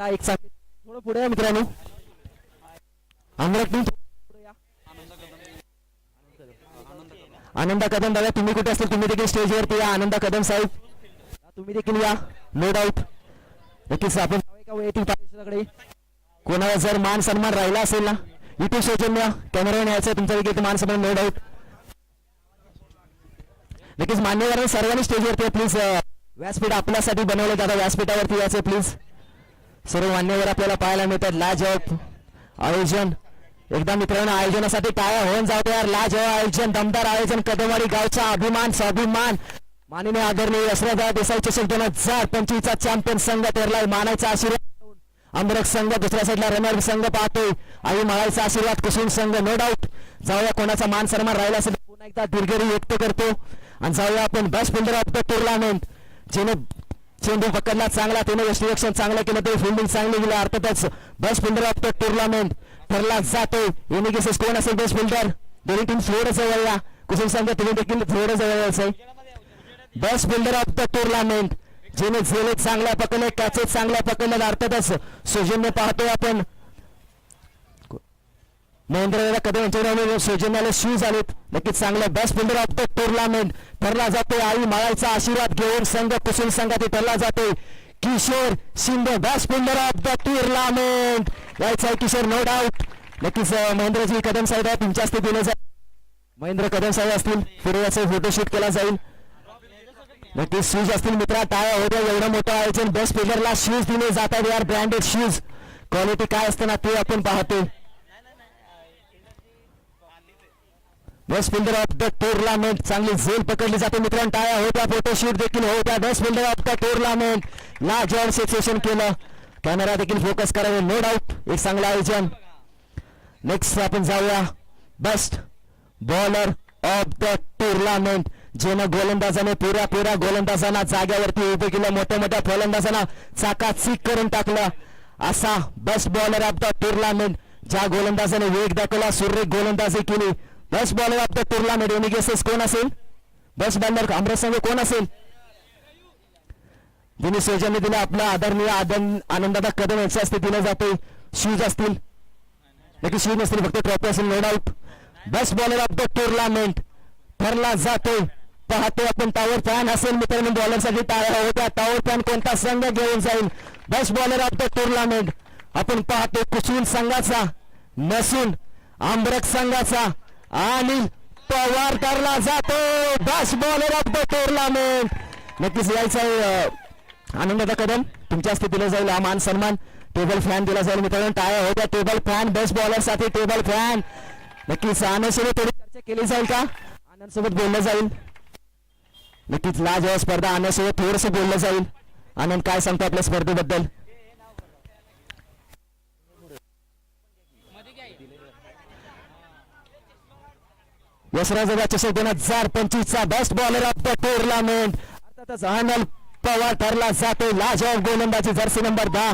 आता एक चांगली थोडं पुढे या मित्रांनो. आंध्रातून आनंद कदम दादा तुम्ही कुठे असतील? तुम्ही देखील स्टेजवरती या. आनंद कदम साहेब. तुम्ही देखील या. नो डाऊट नक्कीच आपण कोणाला जर मान सन्मान राहिला असेल ना युट्यूब सौजन्य कॅमेरा न्यायचं तुमचा देखील मान सन्मान नो डाऊट नक्कीच मान्यवर सर्वांनी स्टेजवरती प्लीज व्यासपीठ आपल्यासाठी बनवलं दादा व्यासपीठावरती यायचं प्लीज सर्व मान्यवर आपल्याला पाहायला मिळतात. लाजवाब आयोजन. एकदा मित्रांनो आयोजनासाठी टाळ्या होऊन जाऊ द्या यार. लाजवाब आयोजन दमदार आयोजन. कदमवाडी गावचा अभिमान स्वाभिमान. माननीय आदरणीय यशराजा देसाई चषक दोन हजार पंचवीसचा चॅम्पियन संघ ठरलाय मानायचा आशीर्वाद अमरक संघ दुसऱ्या साईडला रनर संघ पाहतोय. आई माळायचा आशीर्वाद कुसुम संघ नो डाऊट जाऊया कोणाचा मान सन्मान राहिला असेल पुन्हा एकदा दीर्घरी व्यक्त करतो. आणि जाऊया आपण best fielder of the tournament. जेणे चेंडू पकडला चांगला त्याने यष्टीरक्षण चांगलं केलं ते फिल्डिंग चांगली गेली अर्थातच best fielder of the tournament ठरला जातो एनी केसेस कोण असेल बेस्ट फिल्डर दोन्ही टीम थोडं वळला कुसुम संघ तुम्ही देखील थोडं जवळ आहे best fielder of the tournament जेने झेले चांगल्या पकडले कॅचेस चांगल्या पकडल्या अर्थातच सौजन्य पाहतोय आपण. महेंद्र कदम यांच्याकडे नावाने सौजन्याला शूज आलेत. नक्कीच चांगलं best fielder of the tournament ठरला जाते आई माळाचा आशीर्वाद घेऊन संघ कुसुम संघात ठरला जाते. Kishor Shinde best fielder of the tournament यायचा आहे किशोर नो डाऊट नक्कीच महेंद्रजी कदम साहेब आहे तुमच्या हस्ते दिलं जाईल. महेंद्र कदम साहेब असतील. फिरवाचा फोटोशूट केला जाईल. नक्कीच शूज असतील. मित्रा टाळ्या होत्या एवढं मोठं आयोजन. बेस्ट फिल्डरला शूज दिले जातात. यार ब्रँडेड शूज क्वालिटी काय असते ना ते आपण पाहतो. Best fielder of the tournament चांगली झेल पकडली जाते मित्रांनो. टाळ्या होत्या फोटोशूट देखील होत्या best fielder of the tournament ला जॉन सेक्सेशन केलं. कॅमेरा देखील फोकस करावे. नो डाऊट एक चांगलं आयोजन. नेक्स्ट आपण जाऊया. Best bowler of the tournament ज्यानं गोलंदाजाने पुऱ्या पुऱ्या गोलंदाजांना जाग्यावरती उभे केलं. मोठ्या मोठ्या फलंदाजांना चाकाचीक करून टाकलं. असा best bowler of the tournament ज्या गोलंदाजाने वेग दाखवला सुरेख गोलंदाजी केली. Best bowler of the tournament any guesses कोण असेल? बस बॉलर अमृत संघ कोण असेल? जिने सौजन्य दिला आपला आदरणीय आदन आनंदादा कदम यांच्या हस्ते दिला जाते. शूज असतील. नक्की शूज नसतील फक्त ट्रॉफी असेल no doubt best bowler of the tournament ठरला जातो. पाहतो आपण टावर फॅन असेल मित्रांनो बॉलरसाठी टाळ्या होत्या टावर फॅन कोणता संघ घेऊन जाईल? Best bowler of the tournament आपण पाहतो कुसून संघाचा नसून आंबरक संघाचा. आणि पवार करला जातो. Best bowler of the tournament नक्कीच यायचा आनंदाचा कदम. तुमच्या हस्ते दिला जाईल हा मान सन्मान. टेबल फॅन दिला जाईल मित्रांनो. टाळ्या होत्या टेबल फॅन बेस्ट बॉलरसाठी टेबल फॅन नक्कीच आनंद सोबत थोडी चर्चा केली जाईल का? आनंद सोबत बोललं जाईल. नक्कीच लाज स्पर्धा आनंद सोबत थोडस बोललं जाईल. आनंद काय सांगतो आपल्या स्पर्धेबद्दल? यशराज चषक दोन हजार पंचवीस चा best bowler of the tournament अर्थातच आनंद पवार ठरला जातो. लाजवाब गोलंदाजी जर्सी नंबर दहा.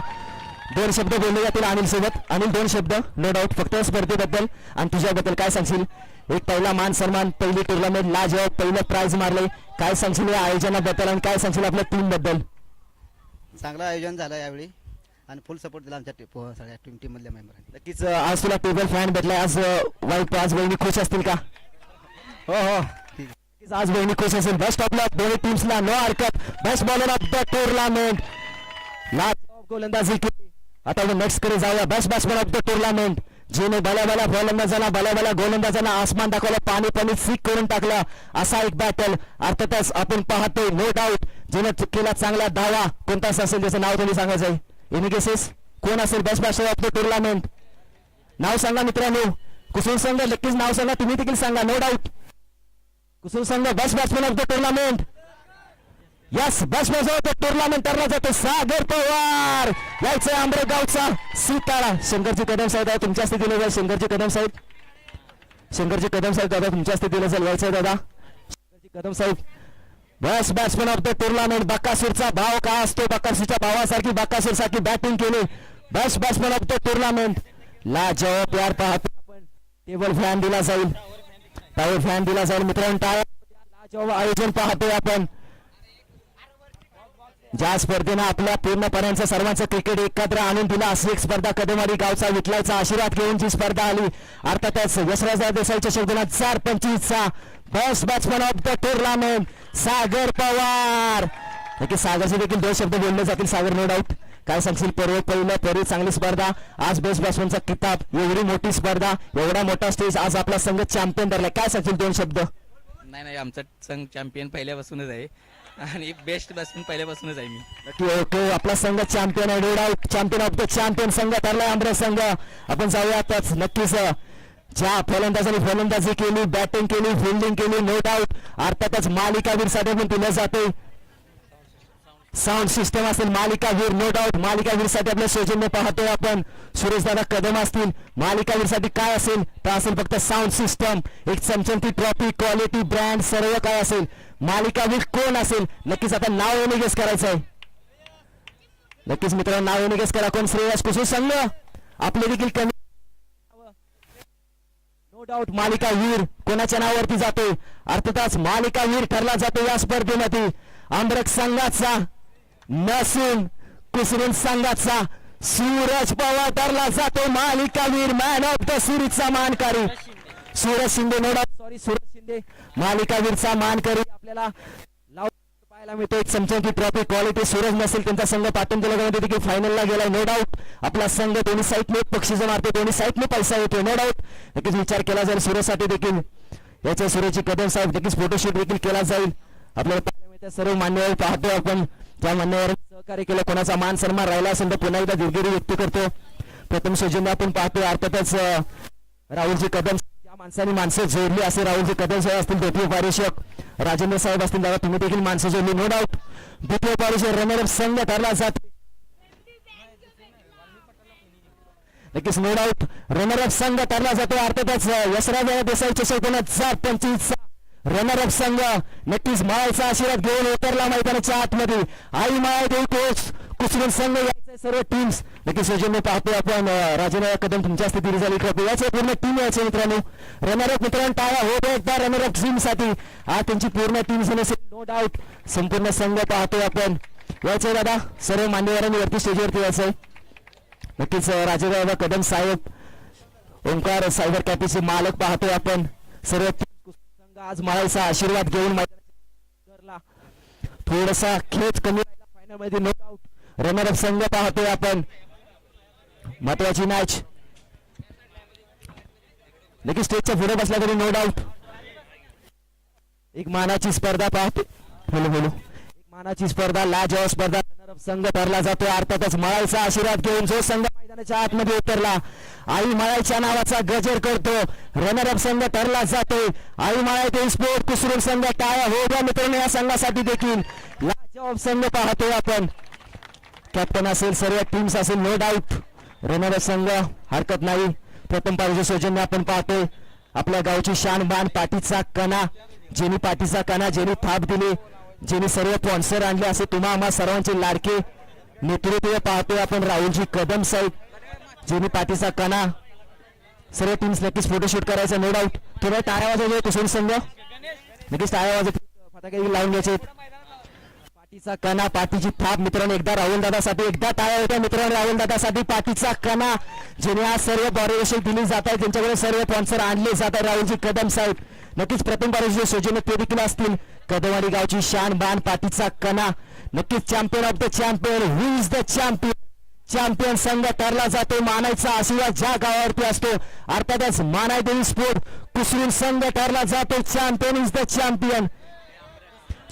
दोन शब्द बोलले जातील अनिल सोबत अनिल दोन शब्द. नो डाऊट फक्त स्पर्धेबद्दल आणि तुझ्याबद्दल काय सांगशील? एक पहिला मान सन्मान पहिली टुर्नामेंट लाजवाब पहिलं प्राइज मारले. काय सांगशील या आयोजनाबद्दल आणि काय सांगशील आपल्या टीमबद्दल? चांगलं आयोजन झालं यावेळी. आणि फुल सपोर्ट दिला आमच्या टीम टीम मधल्या मेंबरांनी नक्कीच आज तुला टेबल फॅन भेटलाय. आज वाईट आज बहिणी खुश असतील का? हो हो. आज बहिणी खुश असेल. बेस्ट ऑफ लक दोन्ही टीम्सला नो हरकत. Best bowler of the tournament लाजवाब गोलंदाजी केली आता आपण नेक्स्टकडे जाऊया. Best batsman of the tournament जिने भल्या भल्या गोलंदाजांना भल्या भल्या गोलंदाजाला आसमान दाखवलं. पाणी पाणी सीक करून टाकलं. असा एक बॅटल अर्थातच आपण पाहतोय नो डाऊट जिने केला चांगला दावा. कोणता असेल त्याचं नाव तुम्ही सांगायचं आहे केसेस कोण असेल best batsman of the tournament नाव सांगा मित्रांनो. कुसून संघ नक्कीच नाव सांगा. तुम्ही देखील सांगा नो डाऊट कुसुम संघ best batsman of the tournament yes best batsman of the tournament ठरला जातो सागर पवार. यायचं आंबरेगावचा सीतारा. शंकरजी कदम साहेब आहे तुमच्या हस्ते दिलं जाईल. शंकरजी कदम साहेब. शंकरजी कदम साहेब दादा तुमच्या हस्ते दिलं जाईल. यायचं दादा. शंकरजी कदम साहेब. Best batsman of the tournament बकासूरचा भाव काय असतो? बकासूरच्या भावासारखी बकासूर सारखी बॅटिंग केली. Best batsman of the tournament ला जवाब यार पाहतो आपण. टेबल फॅन दिला जाईल. टावर फॅन दिला जाईल मित्रांनो टाळ्या आयोजन पाहतोय आपण ज्या स्पर्धेनं आपल्या पूर्णपणाचं सर्वांचं क्रिकेट एकत्र आणून दिला अशी एक स्पर्धा कदमारी गावचा विठलाचा आशीर्वाद घेऊन जी स्पर्धा आली अर्थातच यशराजा देसाईच्या चषक दोन हजार पंचवीसचा best batsman of the tournament Sagar Pawar नक्की सागरचे देखील दोन शब्द बोलले जातील सागर नो डाऊट काय सांगशील पर्व पहिलं पर्व चांगली स्पर्धा आज बेस्ट बॅट्समॅनचा किताब एवढी मोठी स्पर्धा एवढा मोठा स्टेज आज आपला संघ चॅम्पियन धरलाय काय सांगशील दोन शब्द? नाही नाही आमचा संघ चॅम्पियन पहिल्यापासूनच आहे. आणि बेस्ट बॅट्समन पहिल्यापासूनच आहे मी. नक्की ओके आपला संघ चॅम्पियन आहे. Doubt champion of the champion संघ ठरलाय आमचा संघ. आपण जाऊयातच नक्कीच. ज्या फलंदाजांनी फलंदाजी केली बॅटिंग केली फिल्डिंग केली नो डाऊट अर्थातच मालिकावीरसाठी पण दिलं जाते साऊंड सिस्टम असेल मालिकावीर नो डाऊट मालिकावीरसाठी आपल्या सौजन्य पाहतोय आपण. सुरेशदादा कदम असतील. मालिकावीरसाठी काय असेल? तर असेल फक्त साऊंड सिस्टम एक चमचमती ट्रॉफी क्वालिटी ब्रँड सर्व काय असेल? मालिकावीर कोण असेल? नक्कीच आता नाव येणे गेस करायचं आहे नक्कीच मित्रांनो नाव येणे गेस करा. कोण श्रेयस कुसू संघ? आपले देखील कमी नो डाऊट मालिका वीर कोणाच्या नावावरती जातोय? अर्थातच मालिका वीर ठरला जातो या स्पर्धेमध्ये. आंबरक संघाचा नसून कुसरून संघाचा सूरज पवार ठरला जातो मालिकावीर मॅन ऑफ द सिरीजचा मानकारी. सूरज शिंदे नोडा सॉरी सूरज शिंदे. मालिकावीरचा मानकरी आपल्याला पाहायला मिळतो एक चमचमची ट्रॉफी क्वालिटी सूरज नसेल त्यांचा संघ पाठवून दिला गेला देखील फायनलला गेला नो डाऊट आपला संघ दोन्ही साईडने बक्षीस मारतो दोन्ही साईडने पैसा येतो नो डाऊट नक्कीच विचार केला जाईल सूरजसाठी देखील. याच्या सूर्याची कदम साहेब नक्कीच फोटोशूट देखील केला जाईल. आपल्याला पाहायला मिळतं सर्व मान्यवर पाहतोय आपण. त्या मान्यवर सहकार्य केलं कोणाचा मान सन्मान राहिला असेल तर पुन्हा एकदा दिलगिरी व्यक्त करतो. प्रथम सौजन्य आपण पाहतोय अर्थातच राहुलजी कदम ज्या माणसाने माणसं जोडली असे राहुलजी कदम साहेब असतील द्वितीय पारिषक राजेंद्र साहेब असतील दादा तुम्ही देखील माणसं जोडली नो डाऊट द्वितीय पारिषक रनर संघ ठरला जाते. नक्कीच नो डाऊट रनर अप संघ ठरला जातो अर्थातच यशराज देसाई चषक दोन हजार पंचवीस रनर अप संघ नक्कीच माळाचा आशीर्वाद घेऊन उतरला मैदानाच्या आतमध्ये. आई माळा देऊ कोच कुसरून संघ यायचा सर्व टीम्स नक्कीच सौजन्य पाहतोय आपण अं, कदम तुमच्या स्थिती रिझल्ट करतो याचे पूर्ण टीम यायचे मित्रांनो. रनर अप मित्रांनो टाळा हो, हो एकदा रनर अप टीमसाठी. आज त्यांची पूर्ण टीम असेल नो डाऊट संपूर्ण संघ पाहतोय आपण. यायचंय दादा सर्व मान्यवरांनी वरती स्टेजवरती यायचंय. नक्कीच अं, राजेबाबा कदम साहेब ओंकार सायबर कॅफेचे मालक पाहतोय आपण. सर्व आज माळाचा आशीर्वाद घेऊन मैदानाला थोडासा खेच कमी राहिला फायनलमध्ये नो डाऊट रनर अप संघ पाहतोय आपण. महत्वाची मॅच नक्कीच स्टेजच्या पुढे बसला तरी नो डाऊट एक मानाची स्पर्धा पाहतो. बोलो बोलो. एक मानाची स्पर्धा लाजवा स्पर्धा. Runner up संघ ठरला जातो. अर्थातच मळायचा आशीर्वाद घेऊन जो संघ मैदानाच्या आतमध्ये उतरला. आई माळाच्या नावाचा गजर करतो. रनर अप संघ ठरला जातो आई मळाई स्पोर्ट कुसरून संघ टाळ्या हो द्या मित्रांनो या संघासाठी देखील. लाजवाब संघ पाहतोय आपण. कॅप्टन असेल सर्व टीम्स असेल नो डाऊट रनर संघ हरकत नाही. प्रथम पाहिजे सौजन्य आपण पाहतोय. आपल्या गावची शान बाण पाठीचा कणा. जेनी पाठीचा कणा जेनी थाप दिली. जेने सर्व स्पॉन्सर आणले असे तुम्हा आम्हा सर्वांचे लाडके नेतृत्व पाहतोय आपण. राहुलजी कदम साहेब जेमी पाटीचा कणा सर्व टीम्स नक्कीच फोटोशूट करायचं नो डाऊट थोडा टाळ्या वाजवतोय कुसुम संघ. नक्कीच टाळ्या वाजवत फटाके लावून घ्यायचे. पाटीचा कणा पाटीची थाप. मित्रांनो एकदा राहुल दादासाठी एकदा टाळ्या होत्या. मित्रांनो राहुल दादासाठी पाटीचा कणा जेणे आज सर्व पॉरिवेशन दिली जात आहे त्यांच्याकडे सर्व स्पॉन्सर आणले जात आहे राहुलजी कदम साहेब. नक्कीच प्रथम पारितोषिक सौजन्य ते देखील असतील. कदमवाडी गावची शान बाण पाटीचा कणा नक्कीच champion of the champion who is the champion champion संघ ठरला जातो मानायचा आशीर्वाद ज्या गावावरती असतो. अर्थातच मानाय देवी स्पोर्ट कुसरून संघ ठरला जातो champion is the champion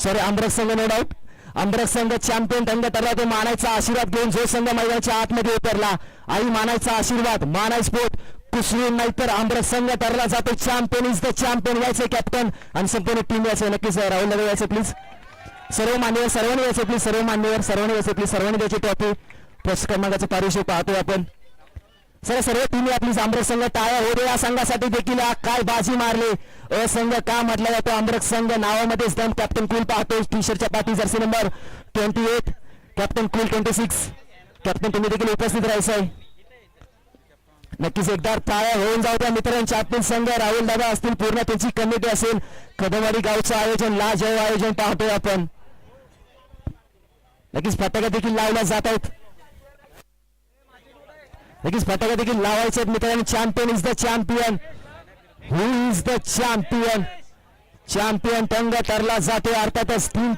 sorry आंबरक संघ नो डाऊट अमृत संघ चॅम्पियन संघ ठरला तो मानायचा आशीर्वाद घेऊन जो संघ मैदानाच्या आतमध्ये उतरला. आई मानायचा आशीर्वाद मानाय स्पोर्ट कुसरून नाहीतर अमृत संघ ठरला जातो चॅम्पियन इज द चॅम्पियन यायचं कॅप्टन आणि संपूर्ण टीम यायचं नक्कीच राहुल दादा यायचं प्लीज सर्व मान्यवर सर्वांनी यायचं प्लीज सर्व मान्यवर सर्वांनी यायचं प्लीज सर्वांनी द्यायची टॉपी पुरस्कार क्रमांकाचं पारितोषिक पाहतोय आपण. सर सर्व टीम आपली आंबरक संघ टाळ्या हो या संघासाठी देखील आ- काय बाजी मारले. असंघ का म्हटला जातो? आंबरक संघ नावामध्येच दम कॅप्टन कुल पाहतो टी शर्टच्या पाठी jersey number twenty eight captain cool twenty six captain तुम्ही देखील उपस्थित राहायचं आहे नक्कीच एकदा टाळ्या होऊन जाऊ द्या मित्रांच्या आतील संघ राहुल दादा असतील पूर्ण त्यांची कमिटी असेल. कदमवाडी गावचं आयोजन लाजव आयोजन पाहतोय आपण. नक्कीच फटाक्या देखील लावल्या जात आहेत. लगेच फटाका देखील लावायचे आहेत मित्रांनो champion is the champion who is the champion champion तंग तरला जातो अर्थातच तीन